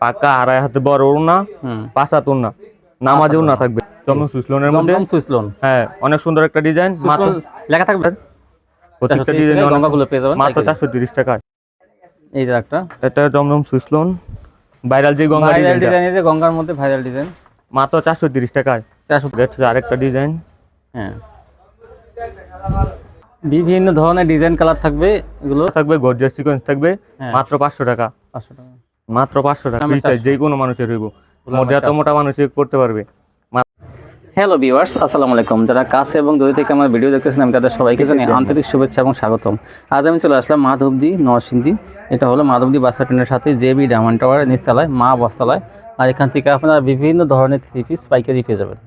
পাকা আড়াই হাতে বড় ওড়না পাঁচ হাত ওড়না। নামাজে ওড়না থাকবে। চমন সুইসলনের মধ্যে। জমজম সুইচ লোন হ্যাঁ অনেক সুন্দর একটা ডিজাইন মাত্র লেখা থাকবে? প্রত্যেকটা ডিজাইন পেয়ে যাবেন মাত্র পাইকারি। চারশো তিরিশ টাকায়। এই যে একটা। এটা জমজম সুইসলন। ভাইরাল যে গঙ্গা ভাইরাল ডিজাইন এই যে গঙ্গার মধ্যে ভাইরাল ডিজাইন মাত্র চারশো তিরিশ টাকায়। চারশো এটা হচ্ছে আরেকটা ডিজাইন হ্যাঁ। বিভিন্ন ধরনের ডিজাইন কালার থাকবে এগুলো। থাকবে গর্জিয়াস সিকোয়েন্স থাকবে। হ্যাঁ। মাত্র পাঁচশো টাকা। পাঁচশো টাকা। মাত্র পাঁচশো টাকা। আমার ফ্রি সাইজ 400 যে কোনো মানুষের হইব। এত মোটা মানুষ করতে পারবে। হ্যালো ভিউয়ার্স আসসালামু আলাইকুম। যারা কাছে এবং দূরে থেকে আমার ভিডিও দেখতেছেন আমি তাদের সবাইকে জানি আন্তরিক শুভেচ্ছা এবং স্বাগতম। আজ আমি চলে আসলাম মাধবদি নরসিংদী। এটা হলো মাধবদি বাস স্ট্যান্ডের সাথে জেবি ডায়মন্ড টাওয়ার নিচতলায় মা বস্তালায়। আর এখান থেকে আপনারা বিভিন্ন ধরনের থ্রি পিস পাইকারি পেয়ে যাবেন।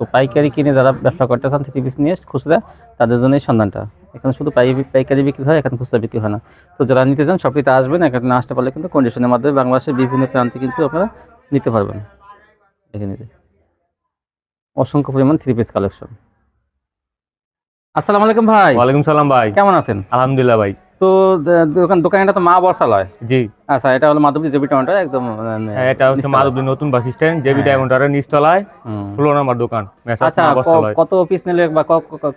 তো পাইকারি কিনে যারা ব্যবসা করতে চান থ্রি পিস নিয়ে খুচরা তাদের জন্য এই সন্ধানটা। এখানে শুধু পাই পাইকারি বিক্রি হয় এখানে খুচরা বিক্রি হয় না। তো যারা নিতে চান সবটিতে আসবেন এখানে না আসতে পারলে কিন্তু কন্ডিশনের মাধ্যমে বাংলাদেশের বিভিন্ন প্রান্তে কিন্তু আপনারা নিতে পারবেন। দেখে নিতে। অসংখ্য পরিমাণ থ্রি পিস কালেকশন। আসসালামু আলাইকুম ভাই। ওয়ালাইকুম সালাম ভাই। কেমন আছেন? আলহামদুলিল্লাহ ভাই। তো দোকান দোকানটা তো মা বর্ষালয়। জি। আচ্ছা এটা হলো মাধবী জেবি টাউনটা একদম মানে হ্যাঁ, এটা হচ্ছে। মাধবদী নতুন বাস স্ট্যান্ড জেবি হ্যাঁ। ডায়মন্ডারের নিচতলায় ষোলো নম্বর দোকান আচ্ছা। কত পিস নিলে বা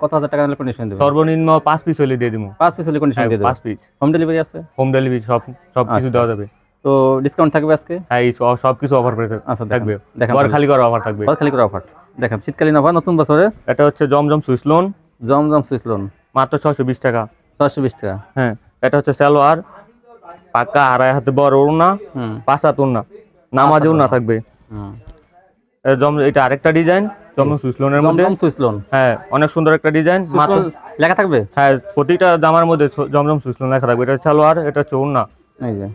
কত হাজার টাকা নিলে কন্ডিশন দেবে? সর্বনিম্ন পাঁচ পিস হলে দিয়ে দিব। পাঁচ পিস হলে কন্ডিশন দিয়ে দেবে? পাঁচ পিস হোম ডেলিভারি আছে? হোম ডেলিভারি সব সব কিছু আচ্ছা। দেওয়া যাবে। তো ডিসকাউন্ট থাকবে আজকে? হ্যাঁ সব- কিছু অফার পেয়ে আচ্ছা থাকবে। ঘর খালি করা অফার থাকবে। খালি করে অফার দেখান শীতকালীন অফার নতুন বছরে এটা হচ্ছে জমজম সুইস লোন জমজম সুইচ লোন মাত্র ছশো বিশ টাকা। ছশো বিশ টাকা। হ্যাঁ এটা হচ্ছে সালোয়ার পাকা আড়াই হাতে বড় ওড়না পাঁচ হাত ওড়না নামাজে ওড়না থাকবে। এটা আরেকটা ডিজাইন জমজম সুইস মধ্যে। জমজম সুইচ হ্যাঁ অনেক সুন্দর একটা ডিজাইন মাত্র লেখা থাকবে? হ্যাঁ প্রতিটা জামার মধ্যে জমজম লেখা থাকবে। এটা সালোয়ার এটা এই যে।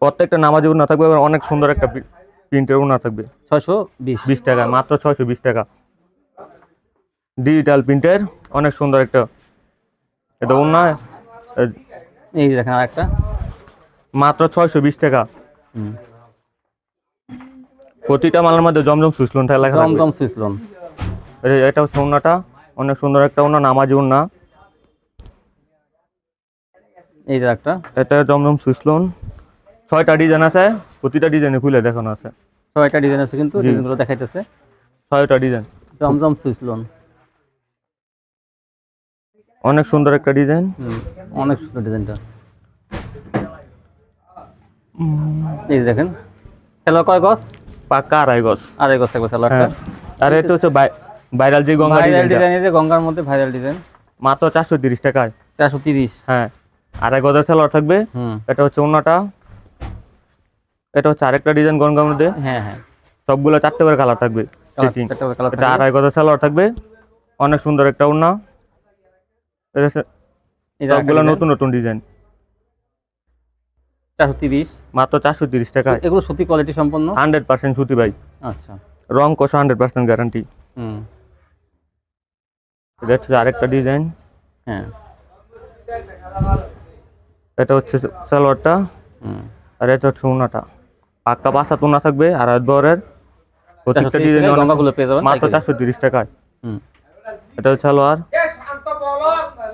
প্রত্যেকটা নামাজে ওড়না থাকবে অনেক সুন্দর একটা প্রিন্টের ওড়না থাকবে। ছয়শো বিশ। বিশ টাকা মাত্র ছয়শো বিশ টাকা। ডিজিটাল প্রিন্টের অনেক সুন্দর একটা এটা ওড়না? এই দেখেন আরেকটা। মাত্র ছয়শো বিশ টাকা। প্রতিটা মালের মধ্যে জমজম সুইস লোন লেখা জমজম সুইচ এটা হচ্ছে ওড়নাটা। অনেক সুন্দর একটা ওড়না নামাজি ওড়না। এই যে একটা এটা জমজম সুইসলন ছয়টা ডিজাইন আছে প্রতিটা ডিজাইনে খুলে দেখানো আছে। ছয়টা ডিজাইন আছে কিন্তু ডিজাইনগুলো দেখাইতেছে। ছয়টা ডিজাইন। জমজম সুইচ লোন অনেক সুন্দর একটা ডিজাইন অনেক সুন্দর ডিজাইনটা এই দেখেন সেলোয়ার কয় গজ? পাক্কা আড়াই গজ। আড়াই গজ থাকবে সেলোয়ারটা হ্যাঁ আর এটা হচ্ছে ভাইরাল যে গঙ্গা ভাইরাল ডিজাইন এই যে গঙ্গার মধ্যে ভাইরাল ডিজাইন মাত্র চারশো তিরিশ টাকায়। চারশো তিরিশ। হ্যাঁ আড়াই গজের সালোয়ার থাকবে। এটা হচ্ছে ওড়নাটা এটা হচ্ছে আরেকটা ডিজাইন গঙ্গার মধ্যে। হ্যাঁ হ্যাঁ। সবগুলো চারটে করে কালার থাকবে। এটা আড়াই গজের সালোয়ার থাকবে। অনেক সুন্দর একটা ওড়না। সবগুলো নতুন নতুন ডিজাইন চারশো তিরিশ। মাত্র চারশো তিরিশ টাকায় এগুলো সত্যি কোয়ালিটি সম্পন্ন? হান্ড্রেড পার্সেন্ট সুতি ভাই। আচ্ছা। রং কষা হান্ড্রেড পার্সেন্ট গ্যারান্টি হুম। এটা হচ্ছে আরেকটা ডিজাইন হ্যাঁ। এটা হচ্ছে সালোয়ারটা। হুম। আর এটা হচ্ছে ওড়নাটা পাক্কা বাসা তোনা থাকবে আর বরের প্রত্যেকটা ডিজাইন মাত্র চারশো তিরিশ টাকায়। হুম। এটা হচ্ছে সালোয়ার।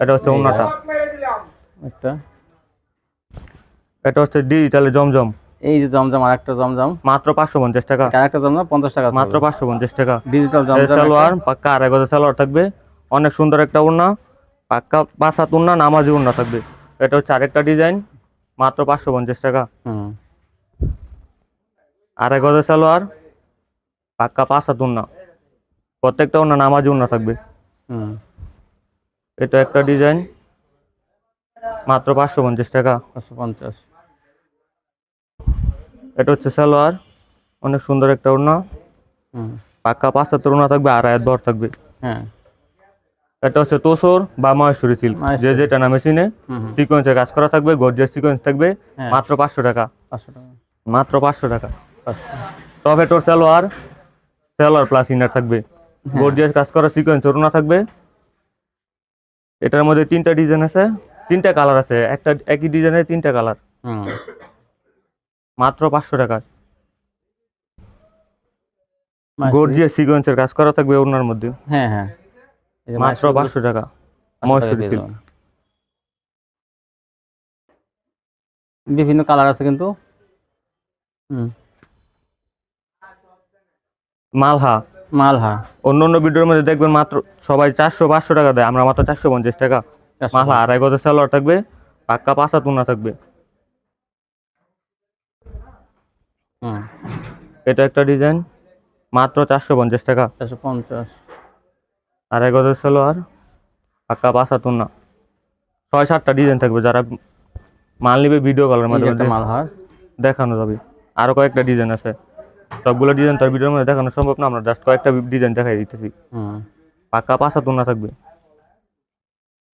এটা হচ্ছে ওড়নাটা একটা এটা হচ্ছে ডিজিটালে জমজম। এই যে জমজম আর একটা জমজম। মাত্র পাঁচশো পঞ্চাশ টাকা। আর একটা জমজম পঞ্চাশ টাকা মাত্র পাঁচশো পঞ্চাশ টাকা। ডিজিটাল জমজম সালোয়ার পাক্কা আড়াই গজের সালোয়ার থাকবে। অনেক সুন্দর একটা ওড়না পাক্কা পাঁচ হাত ওড়না নামাজি ওড়না থাকবে। এটা হচ্ছে আরেকটা ডিজাইন। মাত্র পাঁচশো পঞ্চাশ টাকা। হুম। আড়াই গজের সালোয়ার পাক্কা পাঁচ হাত ওড়না প্রত্যেকটা ওড়না নামাজি ওড়না থাকবে। হুম। এটা একটা ডিজাইন। মাত্র পাঁচশো পঞ্চাশ টাকা। পাঁচশো পঞ্চাশ। এটা হচ্ছে সালোয়ার। অনেক সুন্দর একটা ওড়না। পাক্কা পাঁচ হাতের ওড়না থাকবে আর আয়াত বর থাকবে। হ্যাঁ। এটা হচ্ছে তোসর বা মহেশ্বরী সিল্ক যে। যেটা না মেশিনে সিকোয়েন্সে কাজ করা থাকবে গর্জিয়াস সিকোয়েন্স থাকবে হ্যাঁ। মাত্র পাঁচশো টাকা। পাঁচশো টাকা। মাত্র পাঁচশো টাকা। টপেটোর সালোয়ার সালোয়ার প্লাস ইনার থাকবে। গর্জিয়াস কাজ করা সিকোয়েন্স ওড়না থাকবে। এটার মধ্যে তিনটা ডিজাইন আছে তিনটা কালার আছে একটা একই ডিজাইনের তিনটা কালার মাত্র পাঁচশো টাকা। গর্জিয়াস সিকোয়েন্সের কাজ করা থাকবে ওড়নার মধ্যে। হ্যাঁ হ্যাঁ। মাত্র পাঁচশো টাকা। মহেশ্বরী সিল্ক। বিভিন্ন কালার আছে কিন্তু। হুম। মালহা। মালহা। অন্য অন্য ভিডিওর মধ্যে দেখবেন মাত্র সবাই চারশো পাঁচশো টাকা দেয়। আমরা মাত্র চারশো পঞ্চাশ টাকা। মালহা আড়াই গজের সালোয়ার থাকবে পাক্কা পাঁচা তুনা থাকবে। এটা একটা ডিজাইন মাত্র চারশো পঞ্চাশ টাকা। চারশো পঞ্চাশ। আড়াই গজের সালোয়ার পাক্কা পাঁচা তুনা ছয় সাতটা ডিজাইন থাকবে যারা মাল নিবে ভিডিও কলের মাধ্যমে মালহার। দেখানো যাবে। আরও কয়েকটা ডিজাইন আছে। সবগুলো ডিজাইন তার ভিডিওর মধ্যে দেখানো সম্ভব না আমরা জাস্ট কয়েকটা ডিজাইন দেখাই দিতেছি। হুম। পাক্কা পাঁচা তুনা থাকবে।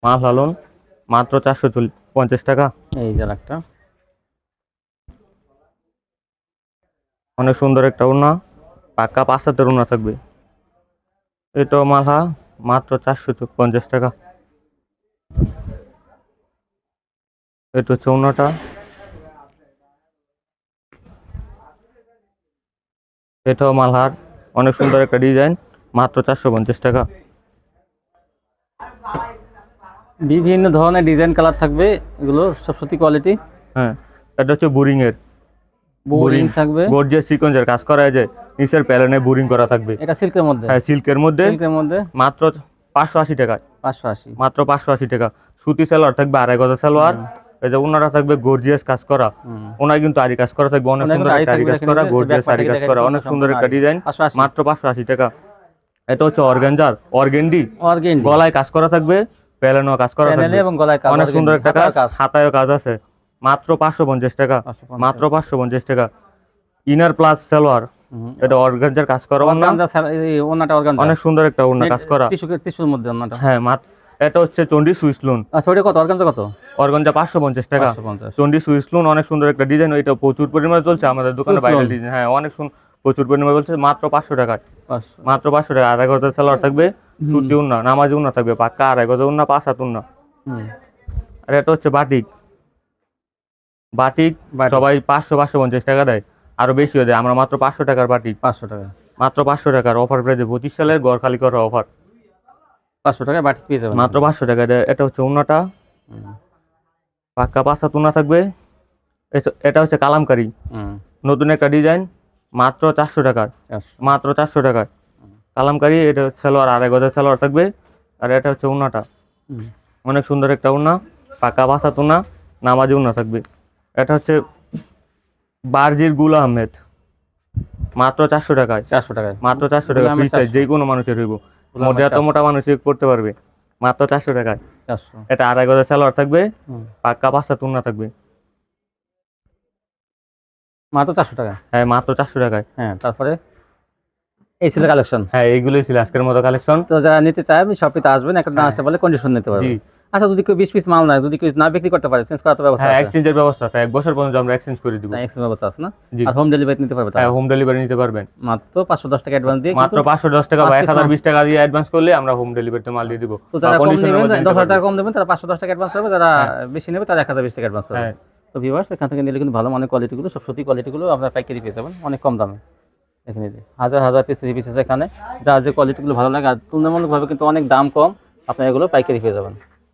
মাল হালুন মাত্র চারশো চল্লিশ পঞ্চাশ টাকা। এই যে একটা অনেক সুন্দর একটা ওড়না পাক্কা পাঁচ হাতের ওড়না থাকবে। এটাও মালহা মাত্র চারশো পঞ্চাশ টাকা। এটা হচ্ছে ওড়নাটা। এটাও মালহার অনেক সুন্দর একটা ডিজাইন মাত্র চারশো পঞ্চাশ টাকা। বিভিন্ন ধরনের ডিজাইন কালার থাকবে এগুলো সব সত্যি কোয়ালিটি হ্যাঁ এটা হচ্ছে বোরিং এর বোরিং। থাকবে। গর্জিয়াস সিকোয়েন্সের কাজ করা হয় যে নিচের প্যালেনে বোরিং করা থাকবে। এটা সিল্কের মধ্যে। হ্যাঁ সিল্কের মধ্যে। সিল্কের মধ্যে। মাত্র পাঁচশো আশি টাকায় পাঁচশো আশি। মাত্র পাঁচশো আশি টাকা। সুতি সালোয়ার থাকবে আড়াই গজা সালোয়ার। এই যে ওনারা থাকবে গর্জিয়াস কাজ করা। ওনার কিন্তু আরি কাজ করা থাকবে অনেক সুন্দর আরি কাজ করা গর্জিয়াস আরি কাজ করা অনেক সুন্দর একটা ডিজাইন মাত্র পাঁচশো আশি টাকা। এটা হচ্ছে অর্গানজার অর্গেন্ডি অর্গেন গলায় কাজ করা থাকবে প্যালেনও কাজ করা থাকবে। এবং গলায় কাজ অনেক সুন্দর একটা কাজ হাতায়ও কাজ আছে। মাত্র পাঁচশো পঞ্চাশ টাকা মাত্র পাঁচশো পঞ্চাশ টাকা। Inner plus salwar. এটা অর্গানজার কাজ করা অনেক সুন্দর একটা ওনা কাজ করা। টিস্যু টিস্যুর মধ্যে হ্যাঁ মাত্র এটা হচ্ছে চন্ডি সুইস লোন। আচ্ছা ওটা কত? অর্গানজা কত? অর্গনজা পাঁচশো পঞ্চাশ টাকা। চন্ডি সুইস লোন অনেক সুন্দর একটা ডিজাইন এটা প্রচুর পরিমাণে চলছে আমাদের দোকানে বাইরের ডিজাইন হ্যাঁ অনেক সুন- প্রচুর পরিমাণে চলছে মাত্র পাঁচশো পাঁচশো। মাত্র পাঁচশো টাকা আড়াই গজা সালোয়ার থাকবে সুতি উন্না নামাজি উন্না থাকবে পাক্কা আড়াই গজা উন্না পাঁচ হাত উন্না। আর এটা হচ্ছে বাটিক। Batik batik. সবাই পাঁচশো পাঁচশো পঞ্চাশ টাকা দেয় আরও বেশি হয়ে যায় আমরা মাত্র পাঁচশো টাকার বাটিক। পাঁচশো টাকা। মাত্র পাঁচশো টাকার অফার প্রাইজে পঁচিশ সালের গড় খালি করা অফার পাঁচশো টাকায় বাটি পেয়ে যাবেন। মাত্র পাঁচশো টাকা। এটা হচ্ছে উন্নাটা। পাক্কা পাঁচ হাত উন্না থাকবে। এটা- হচ্ছে কালামকারি। নতুন একটা ডিজাইন মাত্র চারশো টাকার মাত্র চারশো টাকায় কালামকারি এটা হচ্ছে সালোয়ার আড়াই গজের সালোয়ার থাকবে। আর এটা হচ্ছে উন্নাটা। অনেক সুন্দর একটা উন্না। পাকা বাসাত তুনা নামাজি উন্না থাকবে। এটা হচ্ছে বারজির গুল আহমেদ। মাত্র চারশো টাকায়। চারশো টাকায়। মাত্র চারশো টাকা। গুল ফ্রি সাইজ যে কোনো মানুষের হইব। মোটা তো মোটা মানুষ করতে পারবে? মাত্র চারশো টাকায়। চারশো। এটা আড়াই গজের সালোয়ার থাকবে পাক্কা পাঁচটা তুলনা থাকবে। মাত্র চারশো টাকা হ্যাঁ মাত্র চারশো টাকায়। হ্যাঁ তারপরে এই ছিল কালেকশন হ্যাঁ এইগুলোই ছিল আজকের মতো কালেকশন তো যারা নিতে চায় আপনি শপিতে আসবেন একটা না হ্যাঁ। আসতে বলে কন্ডিশন নিতে পারবেন। জি। আচ্ছা যদি কেউ বিশ পিস মাল নেয় যদি কেউ না বিক্রি করতে পারে চেঞ্জ করার ব্যবস্থা হ্যাঁ এক্সচেঞ্জের ব্যবস্থা আছে। এক বছর পর্যন্ত আমরা এক্সচেঞ্জ করে দিব। না এক্সচেঞ্জ ব্যবস্থা আছে না? আর হোম ডেলিভারি নিতে পারবে হ্যাঁ হোম ডেলিভারি নিতে পারবেন। মাত্র পাঁচশো দশ টাকা অ্যাডভান্স দিয়ে মাত্র কিন্তু- পাঁচশো দশ টাকা বা পাঁচ এক piece হাজার মাল। বিশ টাকা দিয়ে অ্যাডভান্স করলে আমরা হোম ডেলিভারিতে মাল দিয়ে দিব। তো যারা কম নেবেন মধ্যে দশ নিতে হাজার টাকা কম দেবেন তারা পাঁচশো দশ টাকা অ্যাডভান্স করবে যারা বেশি নেবে তারা এক হাজার বিশ টাকা অ্যাডভান্স করবে। হ্যাঁ। তো ভিউয়ার্স এখান থেকে নিলে কিন্তু ভালো মানের কোয়ালিটিগুলো সব সত্যি কোয়ালিটিগুলো আপনার পাইকারি পেয়ে যাবেন অনেক কম দামে। এখানে হাজার হাজার পিস থ্রি পিস আছে এখানে। যার যে কোয়ালিটিগুলো ভালো লাগে আর তুলনামূলকভাবে কিন্তু অনেক দাম কম আপনি এগুলো পাইকারি পেয়ে যাবেন।